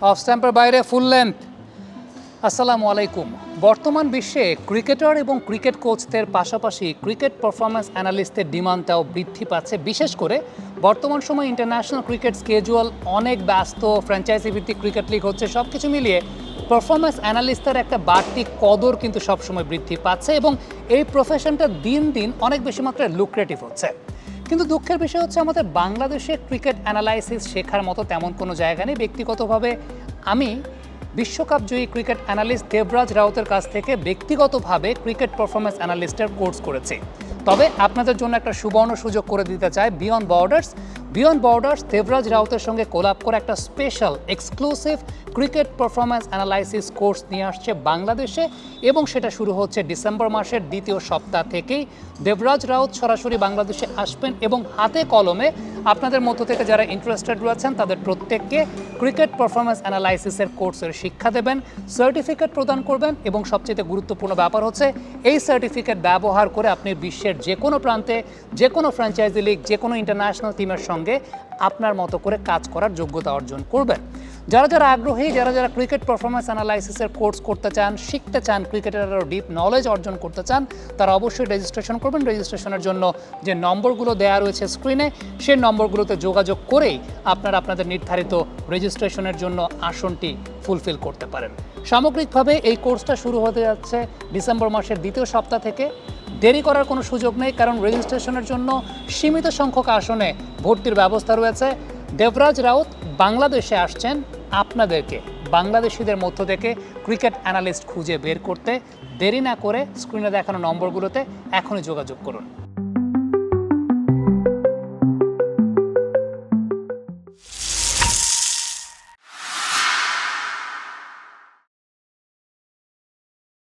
Of স্ট্যাম্পের বাইরে full length আসসালামু আলাইকুম। বর্তমান বিশ্বে ক্রিকেটার এবং ক্রিকেট কোচদের পাশাপাশি ক্রিকেট পারফরমেন্স অ্যানালিস্টের ডিমান্ডটাও বৃদ্ধি পাচ্ছে। বিশেষ করে বর্তমান সময় ইন্টারন্যাশনাল ক্রিকেট স্কেজুয়াল অনেক ব্যস্ত ফ্র্যাঞ্চাইজি ভিত্তিক ক্রিকেট লিগ হচ্ছে সব কিছু মিলিয়ে পারফরমেন্স অ্যানালিস্টের একটা বাড়তি কদর কিন্তু সবসময় বৃদ্ধি পাচ্ছে এবং এই প্রফেশনটা দিন দিন অনেক বেশি মাত্রায় লুক্রেটিভ হচ্ছে। কিন্তু দুঃখের বিষয় হচ্ছে আমাদের বাংলাদেশে ক্রিকেট অ্যানালাইসিস শেখার মতো তেমন কোনো জায়গা নেই। ব্যক্তিগতভাবে আমি বিশ্বকাপ জয়ী ক্রিকেট অ্যানালিস্ট দেবরাজ রাউতের কাছ থেকে ব্যক্তিগতভাবে ক্রিকেট পারফরমেন্স অ্যানালিস্টের কোর্স করেছি। তবে আপনাদের জন্য একটা সুবর্ণ সুযোগ করে দিতে চাই beyond borders. Beyond borders Debraj রাউতের সঙ্গে কোলাপ করে একটা special exclusive cricket performance analysis course নিয়ে আসছে বাংলাদেশে এবং সেটা শুরু হচ্ছে ডিসেম্বর মাসের দ্বিতীয় সপ্তাহ থেকেই। দেবরাজ রাউত সরাসরি বাংলাদেশে আসবেন এবং হাতে কলমে আপনাদের মধ্য থেকে যারা ইন্টারেস্টেড রয়েছেন, তাদের প্রত্যেককে ক্রিকেট পারফরমেন্স অ্যানালাইসিসের কোর্সের শিক্ষা দেবেন সার্টিফিকেট প্রদান করবেন এবং সবচেয়ে গুরুত্বপূর্ণ ব্যাপার হচ্ছে, এই সার্টিফিকেট ব্যবহার করে আপনি বিশ্বের যে কোনো প্রান্তে যে কোনো ফ্র্যাঞ্চাইজি লিগ যে কোনো ইন্টারন্যাশনাল টিমের সঙ্গে আপনার মতো করে কাজ করার যোগ্যতা অর্জন করবেন। যারা যারা আগ্রহী, যারা যারা ক্রিকেট পারফরমেন্স অ্যানালাইসিসের কোর্স করতে চান, শিখতে চান ক্রিকেটের আরও ডিপ নলেজ অর্জন করতে চান, তারা অবশ্যই রেজিস্ট্রেশন করবেন। রেজিস্ট্রেশনের জন্য যে নম্বরগুলো দেওয়া রয়েছে স্ক্রিনে সেই নম্বরগুলোতে যোগাযোগ করেই আপনারা আপনাদের নির্ধারিত রেজিস্ট্রেশনের জন্য আসনটি ফুলফিল করতে পারেন। সামগ্রিকভাবে এই কোর্সটা শুরু হতে যাচ্ছে ডিসেম্বর মাসের দ্বিতীয় সপ্তাহ থেকে। দেরি করার কোনো সুযোগ নেই, কারণ রেজিস্ট্রেশনের জন্য সীমিত সংখ্যক আসনে ভর্তির ব্যবস্থা রয়েছে। দেবরাজ রাউত বাংলাদেশে আসছেন আপনাদেরকে, বাংলাদেশিদের মধ্য থেকে ক্রিকেট অ্যানালিস্ট খুঁজে বের করতে। দেরি না করে স্ক্রিনে দেখানো নম্বরগুলোতে এখনই যোগাযোগ করুন।